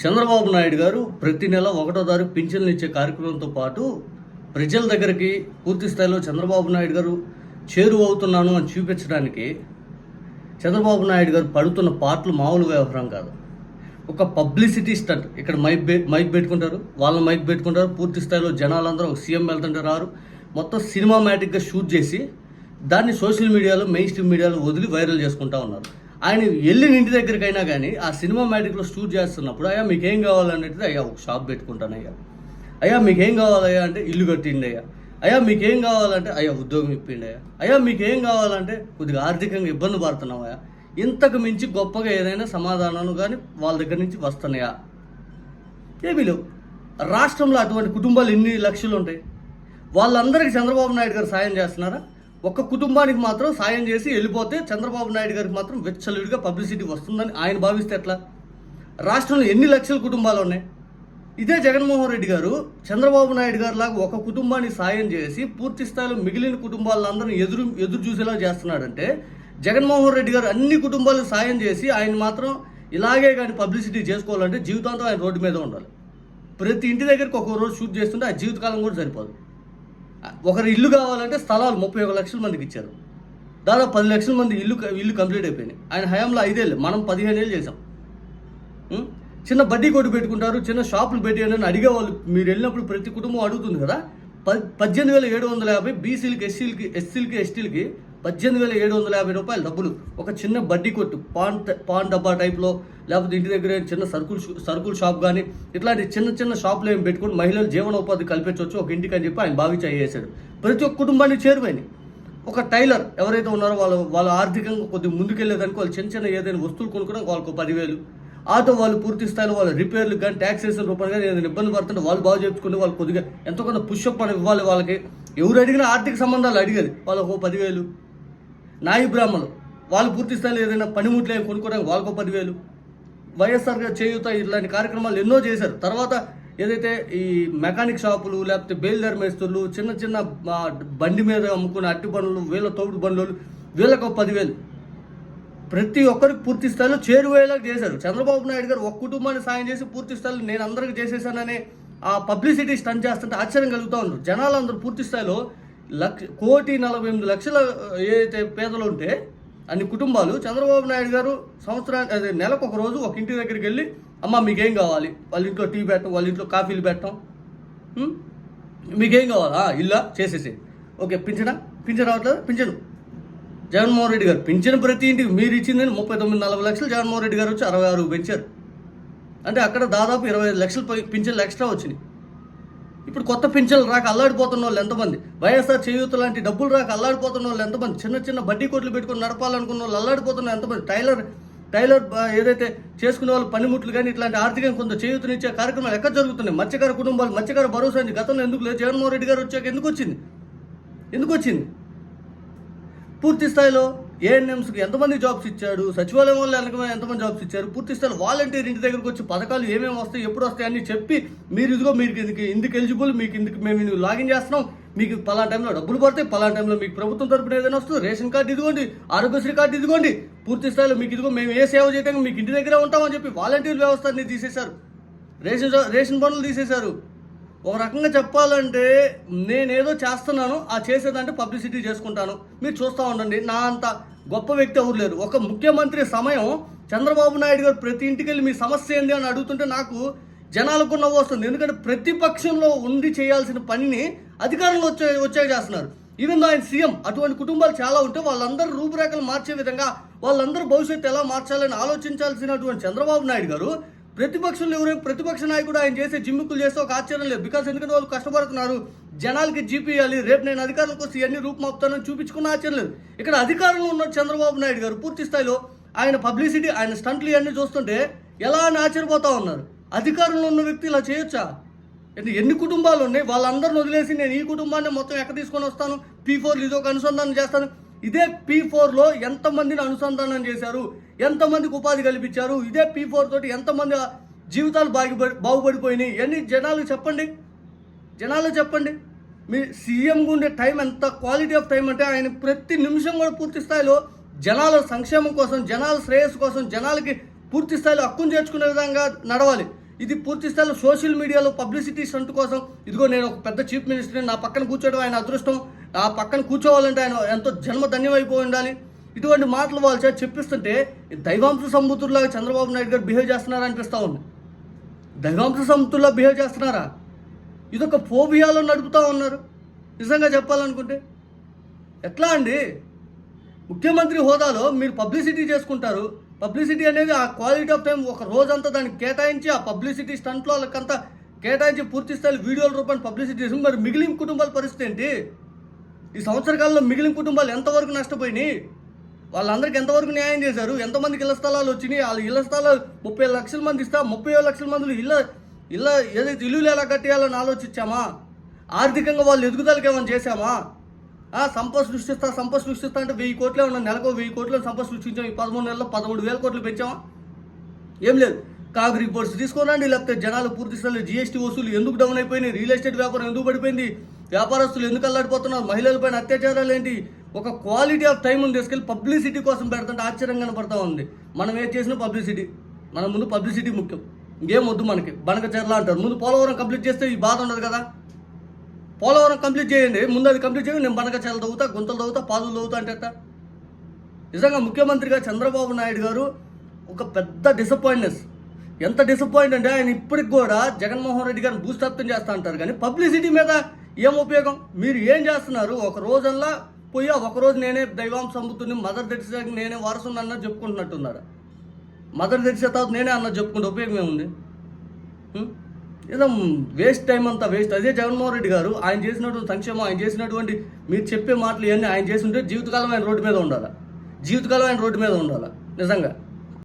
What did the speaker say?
చంద్రబాబు నాయుడు గారు ప్రతి నెల ఒకటో తారీఖు పింఛన్లు ఇచ్చే కార్యక్రమంతో పాటు ప్రజల దగ్గరికి పూర్తి స్థాయిలో చంద్రబాబు నాయుడు గారు చేరువవుతున్నాను అని చూపించడానికి చంద్రబాబు నాయుడు గారు పడుతున్న పాటలు మామూలు వ్యవహారం కాదు. ఒక పబ్లిసిటీ స్టంట్. ఇక్కడ మైక్ బే మైక్ పెట్టుకుంటారు. వాళ్ళని మైక్ పెట్టుకుంటారు. పూర్తి స్థాయిలో జనాలందరూ ఒక సీఎం వెళ్తుంటే రారు. మొత్తం సినిమామేటిక్గా షూట్ చేసి దాన్ని సోషల్ మీడియాలో మెయిన్ స్ట్రీమ్ మీడియాలో వదిలి వైరల్ చేసుకుంటా ఉన్నారు. ఆయన వెళ్ళిన ఇంటి దగ్గరికైనా కానీ ఆ సినిమా మ్యాటిక్లో షూట్ చేస్తున్నప్పుడు అయ్యా మీకేం కావాలనేది అయ్యా ఒక షాప్ పెట్టుకుంటాను అయ్యా. అయ్యా మీకేం కావాలయ్యా అంటే ఇల్లు కట్టిండి అయ్యా. అయ్యా మీకేం కావాలంటే అయ్యా ఉద్యోగం ఇప్పిండి అయ్యా. అయ్యా మీకేం కావాలంటే కొద్దిగా ఆర్థికంగా ఇబ్బంది పడుతున్నావయ్యా ఇంతకు మించి గొప్పగా ఏదైనా సమాధానాలు కానీ వాళ్ళ దగ్గర నుంచి వస్తున్నాయా? ఏమీ లేవు. రాష్ట్రంలో అటువంటి కుటుంబాలు ఎన్ని లక్షలు ఉంటాయి? వాళ్ళందరికీ చంద్రబాబు నాయుడు గారు సాయం చేస్తున్నారా? ఒక్క కుటుంబానికి మాత్రం సాయం చేసి వెళ్ళిపోతే చంద్రబాబు నాయుడు గారికి మాత్రం వెచ్చలుడిగా పబ్లిసిటీ వస్తుందని ఆయన భావిస్తే ఎట్లా? రాష్ట్రంలో ఎన్ని లక్షల కుటుంబాలు ఉన్నాయి? ఇదే జగన్మోహన్ రెడ్డి గారు చంద్రబాబు నాయుడు గారు లాగా ఒక కుటుంబానికి సాయం చేసి పూర్తి స్థాయిలో మిగిలిన కుటుంబాలందరినీ ఎదురు ఎదురు చూసేలా చేస్తున్నాడంటే జగన్మోహన్ రెడ్డి గారు అన్ని కుటుంబాలకు సాయం చేసి ఆయన మాత్రం ఇలాగే కానీ పబ్లిసిటీ చేసుకోవాలంటే జీవితాంతం ఆయన రోడ్డు మీద ఉండాలి. ప్రతి ఇంటి దగ్గరికి ఒక రోజు షూట్ చేస్తుంటే ఆ జీవితకాలం కూడా సరిపోదు. ఒకరి ఇల్లు కావాలంటే స్థలాలు ముప్పై ఒక లక్షల మందికి ఇచ్చారు. దాదాపు పది లక్షల మంది ఇల్లు ఇల్లు కంప్లీట్ అయిపోయినాయి. ఆయన హయాంలో ఐదేళ్ళు మనం పదిహేను ఏళ్ళు చేసాం చిన్న బడ్డీ కొట్టు పెట్టుకుంటారు చిన్న షాపులు పెట్టేయండి అని అడిగేవాళ్ళు. మీరు వెళ్ళినప్పుడు ప్రతి కుటుంబం అడుగుతుంది కదా. పద్ పద్దెనిమిది వేల ఏడు వందల యాభై బీసీలకి ఎస్సీలకి ఎస్సీలకి ఎస్టీలకి పద్దెనిమిది వేల ఏడు వందల యాభై రూపాయలు డబ్బులు. ఒక చిన్న బడ్డీ కొట్టు పాన్ పాన్ డబ్బా టైప్లో లేకపోతే ఇంటి దగ్గర చిన్న సరుకులు షూ- షాప్ కానీ ఇట్లాంటి చిన్న చిన్న షాపులు ఏమి పెట్టుకుని మహిళలు జీవనోపాధి కల్పించవచ్చు ఒక ఇంటికి అని చెప్పి ఆయన భావించి అయ్యేసాడు ప్రతి ఒక్క కుటుంబాన్ని చేరువైంది. ఒక టైలర్ ఎవరైతే ఉన్నారో వాళ్ళు వాళ్ళు ఆర్థికంగా కొద్దిగా ముందుకెళ్ళేదానికి వాళ్ళు చిన్న చిన్న ఏదైనా వస్తువులు కొనుక్కోవడానికి వాళ్ళకు పదివేలు. ఆటో వాళ్ళు పూర్తి స్థాయిలో వాళ్ళ రిపేర్లు కానీ ట్యాక్సేషన్ రూపంగా ఏదైనా ఇబ్బంది పడుతుంటే వాళ్ళు బాగు చేసుకుని వాళ్ళు కొద్దిగా ఎంతో కొంత పుష్అప్ అని ఇవ్వాలి వాళ్ళకి. ఎవరు అడిగినా ఆర్థిక సంబంధాలు అడిగేది వాళ్ళకు పదివేలు. నాయి బ్రాహ్మణులు వాళ్ళు పూర్తి స్థాయిలో ఏదైనా పనిముట్లు ఏం కొనుక్కోవడానికి వాళ్ళకు పదివేలు. వైఎస్ఆర్ చేయూత ఇలాంటి కార్యక్రమాలు ఎన్నో చేశారు. తర్వాత ఏదైతే ఈ మెకానిక్ షాపులు లేకపోతే బేల్దార్ మేస్తులు చిన్న చిన్న బండి మీద అమ్ముకునే అట్టి బండ్లు వీళ్ళ తోడు బండ్లు వీళ్ళకు పదివేలు. ప్రతి ఒక్కరికి పూర్తి స్థాయిలో చేరువయ్యేలా చేశారు. చంద్రబాబు నాయుడు గారు ఒక కుటుంబాన్ని సాయం చేసి పూర్తి స్థాయిలో నేను అందరికి చేసేసాననే ఆ పబ్లిసిటీ స్టన్ చేస్తుంటే ఆశ్చర్యం కలుగుతూ ఉన్నారు జనాలు అందరూ పూర్తి స్థాయిలో లక్ష కోటి నలభై ఎనిమిది లక్షల ఏదైతే పేదలు ఉంటే అన్ని కుటుంబాలు చంద్రబాబు నాయుడు గారు సంవత్సరానికి అదే నెలకు ఒక రోజు ఒక ఇంటి దగ్గరికి వెళ్ళి అమ్మ మీకేం కావాలి? వాళ్ళ ఇంట్లో టీ పెట్టడం వాళ్ళ ఇంట్లో కాఫీలు పెట్టడం మీకేం కావాలా? ఇల్లా చేసేసి. ఓకే పింఛనా? పింఛన్ రావట్లేదు? పింఛను. జగన్మోహన్ రెడ్డి గారు పింఛన్ ప్రతి ఇంటికి మీరు ఇచ్చింది ముప్పై తొమ్మిది నలభై లక్షలు జగన్మోహన్ రెడ్డి గారు వచ్చి అరవై ఆరు పెంచారు. అంటే అక్కడ దాదాపు ఇరవై ఐదు లక్షలు పై- పింఛన్లు ఎక్స్ట్రా వచ్చినాయి. ఇప్పుడు కొత్త పింఛన్లు రాక అల్లాడిపోతున్న వాళ్ళు ఎంతమంది? వైఎస్ఆర్ చేయూత లాంటి డబ్బులు రాక అల్లాడిపోతున్న వాళ్ళు ఎంతమంది? చిన్న చిన్న బడ్డీ కొట్లు పెట్టుకొని నడపాలనుకున్న వాళ్ళు అల్లాడిపోతున్న ఎంతమంది? టైలర్ టైలర్ ఏదైతే చేసుకునే వాళ్ళు పనిముట్లు కానీ ఇట్లాంటి ఆర్థికంగా కొంత చేయూతనిచ్చే కార్యక్రమాలు ఎక్కడ జరుగుతున్నాయి? మత్స్యకార కుటుంబాలు మత్స్యకార భరోసా అని గతంలో ఎందుకు లేదు? జగన్మోహన్ రెడ్డి గారు వచ్చాక ఎందుకు వచ్చింది? ఎందుకు వచ్చింది? పూర్తి స్థాయిలో ఏఎన్ఎంస్కి ఎంతమంది జాబ్స్ ఇచ్చాడు? సచివాలయం వాళ్ళు ఎంతమంది ఎంతమంది జాబ్స్ ఇచ్చారు? పూర్తి స్థాయిలో వాలంటీర్ ఇంటి దగ్గరకు వచ్చి పథకాలు ఏమేమి వస్తాయి ఎప్పుడు వస్తాయి అని చెప్పి మీరు ఇదిగో మీకు ఇందుకు ఇందుకు ఎలిజిబుల్ మీకు ఇందుకు మేము ఇందుకు లాగిన్ చేస్తున్నాం. మీకు పలానా టైంలో డబ్బులు పడతాయి పలానా టైంలో మీకు ప్రభుత్వం తరపున ఏదైనా వస్తుంది రేషన్ కార్డు ఇదిగోండి ఆరోగ్యశ్రీ కార్డు ఇదిగోండి. పూర్తి స్థాయిలో మీకు ఇదిగో మేము ఏ సేవ చేయడానికి మీకు ఇంటి దగ్గర ఉంటామని చెప్పి వాలంటీర్ వ్యవస్థని తీసేశారు. రేషన్ రేషన్ పనులు తీసేశారు. ఒక రకంగా చెప్పాలంటే నేనేదో చేస్తున్నాను ఆ చేసేదంటే పబ్లిసిటీ చేసుకుంటాను. మీరు చూస్తూ ఉండండి నా అంత గొప్ప వ్యక్తి ఎవరు లేరు. ఒక ముఖ్యమంత్రి సమయం చంద్రబాబు నాయుడు గారు ప్రతి ఇంటికి వెళ్ళి మీ సమస్య ఏంటి అని అడుగుతుంటే నాకు జనాలకు నవ్వు వస్తుంది. ఎందుకంటే ప్రతిపక్షంలో ఉండి చేయాల్సిన పనిని అధికారంలో వచ్చే వచ్చే చేస్తున్నారు. ఈవెన్ ఆయన సీఎం అటువంటి కుటుంబాలు చాలా ఉంటే వాళ్ళందరూ రూపురేఖలు మార్చే విధంగా వాళ్ళందరూ భవిష్యత్తు ఎలా మార్చాలని ఆలోచించాల్సినటువంటి చంద్రబాబు నాయుడు గారు ప్రతిపక్షంలో ఎవరైనా ప్రతిపక్ష నాయకుడు ఆయన చేసే జిమ్మికులు చేస్తే ఒక ఆశ్చర్యం లేదు. బికాస్ ఎందుకంటే వాళ్ళు కష్టపడుతున్నారు. జనాలకి జీపీయాలి రేపు నేను అధికారులకు వస్తే ఇవన్నీ రూపుమాపుతానని చూపించుకున్న ఆశ్చర్యం లేదు. ఇక్కడ అధికారంలో ఉన్న చంద్రబాబు నాయుడు గారు పూర్తి స్థాయిలో ఆయన పబ్లిసిటీ ఆయన స్టంట్లు ఇవన్నీ చూస్తుంటే ఎలా అని ఆశ్చర్యపోతా ఉన్నారు? అధికారంలో ఉన్న వ్యక్తి ఇలా చేయొచ్చా? ఎన్ని- కుటుంబాలు ఉన్నాయి? వాళ్ళందరిని వదిలేసి నేను ఈ కుటుంబాన్ని మొత్తం ఎక్కడ తీసుకొని వస్తాను? పీ ఫోర్ ఇది ఒక అనుసంధానం చేస్తాను. ఇదే పీ ఫోర్లో ఎంతమందిని అనుసంధానం చేశారు? ఎంతమందికి ఉపాధి కల్పించారు? ఇదే పీ ఫోర్ తోటి ఎంతమంది జీవితాలు బాగుపడి బాగుపడిపోయినాయి? ఎన్ని జనాలు చెప్పండి? జనాలు చెప్పండి. మీ సీఎంగా ఉండే టైం ఎంత? క్వాలిటీ ఆఫ్ టైం అంటే ఆయన ప్రతి నిమిషం కూడా పూర్తి స్థాయిలో జనాల సంక్షేమం కోసం జనాల శ్రేయస్సు కోసం జనాలకి పూర్తి స్థాయిలో హక్కును చేర్చుకునే విధంగా నడవాలి. ఇది పూర్తి స్థాయిలో సోషల్ మీడియాలో పబ్లిసిటీ స్టంట్ కోసం. ఇదిగో నేను ఒక పెద్ద చీఫ్ మినిస్టర్ని నా పక్కన కూర్చోవడం ఆయన అదృష్టం. ఆ పక్కన కూర్చోవాలంటే ఆయన ఎంతో జన్మ ధన్యమైపోయి ఉండాలి. ఇటువంటి మాటలు వాళ్ళు చేత చెప్పిస్తుంటే దైవాంశ సంబుతుల్లాగా చంద్రబాబు నాయుడు గారు బిహేవ్ చేస్తున్నారా అనిపిస్తూ ఉంది. దైవాంశ సంబుతుల్లా బిహేవ్ చేస్తున్నారా? ఇదొక ఫోబియాలో నడుపుతా ఉన్నారు. నిజంగా చెప్పాలనుకుంటే. ఎట్లా అండి? ముఖ్యమంత్రి హోదాలో మీరు పబ్లిసిటీ చేసుకుంటారు. పబ్లిసిటీ అనేది ఆ క్వాలిటీ ఆఫ్ టైం ఒక రోజంతా దానికి కేటాయించి ఆ పబ్లిసిటీ స్టంట్లో వాళ్ళకంతా కేటాయించి పూర్తి స్థాయి వీడియోల రూపాయలు పబ్లిసిటీ చేసి మరి మిగిలిన కుటుంబాల పరిస్థితి ఏంటి? ఈ సంవత్సర కాలంలో మిగిలిన కుటుంబాలు ఎంతవరకు నష్టపోయినాయి? వాళ్ళందరికీ ఎంతవరకు న్యాయం చేశారు? ఎంతమందికి ఇళ్ళ స్థలాలు వచ్చినాయి? వాళ్ళ ఇళ్ళ స్థలాలు ముప్పై లక్షల మంది ఇస్తా ముప్పై లక్షల మందిలో ఇళ్ళ ఇళ్ళ ఏదైతే ఇల్లులు ఎలా కట్టేయాలని ఆలోచించామా? ఆర్థికంగా వాళ్ళు ఎదుగుదలకి ఏమైనా చేశామా? ఆ, సంపద సృష్టిస్తా సంపద సృష్టిస్తా అంటే వెయ్యి కోట్లే ఉన్నాం నెలకు వెయ్యి కోట్లు సంపద సృష్టించాం ఈ పదమూడు నెలలో పదమూడు వేల కోట్లు పెంచామా? ఏం లేదు. కాగ్ రిపోర్ట్స్ తీసుకోనండి లేకపోతే జనాలు పూర్తి స్థాయిలో జీఎస్టీ వసూలు ఎందుకు డౌన్ అయిపోయినాయి? రియల్ ఎస్టేట్ వ్యాపారం ఎందుకు పడిపోయింది? వ్యాపారస్తులు ఎందుకు అల్లాడిపోతున్నారు? మహిళలపైన అత్యాచారాలు ఏంటి? ఒక క్వాలిటీ ఆఫ్ టైం తీసుకెళ్ళి పబ్లిసిటీ కోసం పెడుతుంటే ఆశ్చర్యంగా కనపడతా ఉంది. మనం ఏం చేసినా పబ్లిసిటీ మన ముందు పబ్లిసిటీ ముఖ్యం. ఇంకేం వద్దు మనకి. బనక చెర్ల అంటారు. ముందు పోలవరం కంప్లీట్ చేస్తే ఈ బాధ ఉండదు కదా. పోలవరం కంప్లీట్ చేయండి. ముందు అది కంప్లీట్ చేయండి. నేను బనక చెర్ల తవ్వుతా గుంతలు తవ్వుతా పాదులు తవ్వుతా అంటే నిజంగా ముఖ్యమంత్రిగా చంద్రబాబు నాయుడు గారు ఒక పెద్ద డిసప్పాయింట్నెస్ ఎంత డిసప్పాయింట్ అంటే ఆయన ఇప్పటికి కూడా జగన్మోహన్ రెడ్డి గారిని భూస్థాపితం చేస్తా అంటారు. కానీ పబ్లిసిటీ మీద ఏం ఉపయోగం? మీరు ఏం చేస్తున్నారు? ఒక రోజల్లా పోయి ఒకరోజు నేనే దైవాంశ సంబుతుని మదర్ తెరిసాకి నేనే వారసుని అన్న చెప్పుకుంటున్నట్టున్నాడు. మదర్ తెరిసే తర్వాత నేనే అన్న చెప్పుకుంటే ఉపయోగం ఏముంది? ఏదో వేస్ట్ టైం అంతా వేస్ట్ అదే జగన్మోహన్ రెడ్డి గారు ఆయన చేసినటువంటి సంక్షేమం ఆయన చేసినటువంటి మీరు చెప్పే మాటలు ఇవన్నీ ఆయన చేసి ఉంటే జీవితకాలం ఆయన రోడ్డు మీద ఉండాలి. జీవితకాలం ఆయన రోడ్డు మీద ఉండాలి. నిజంగా.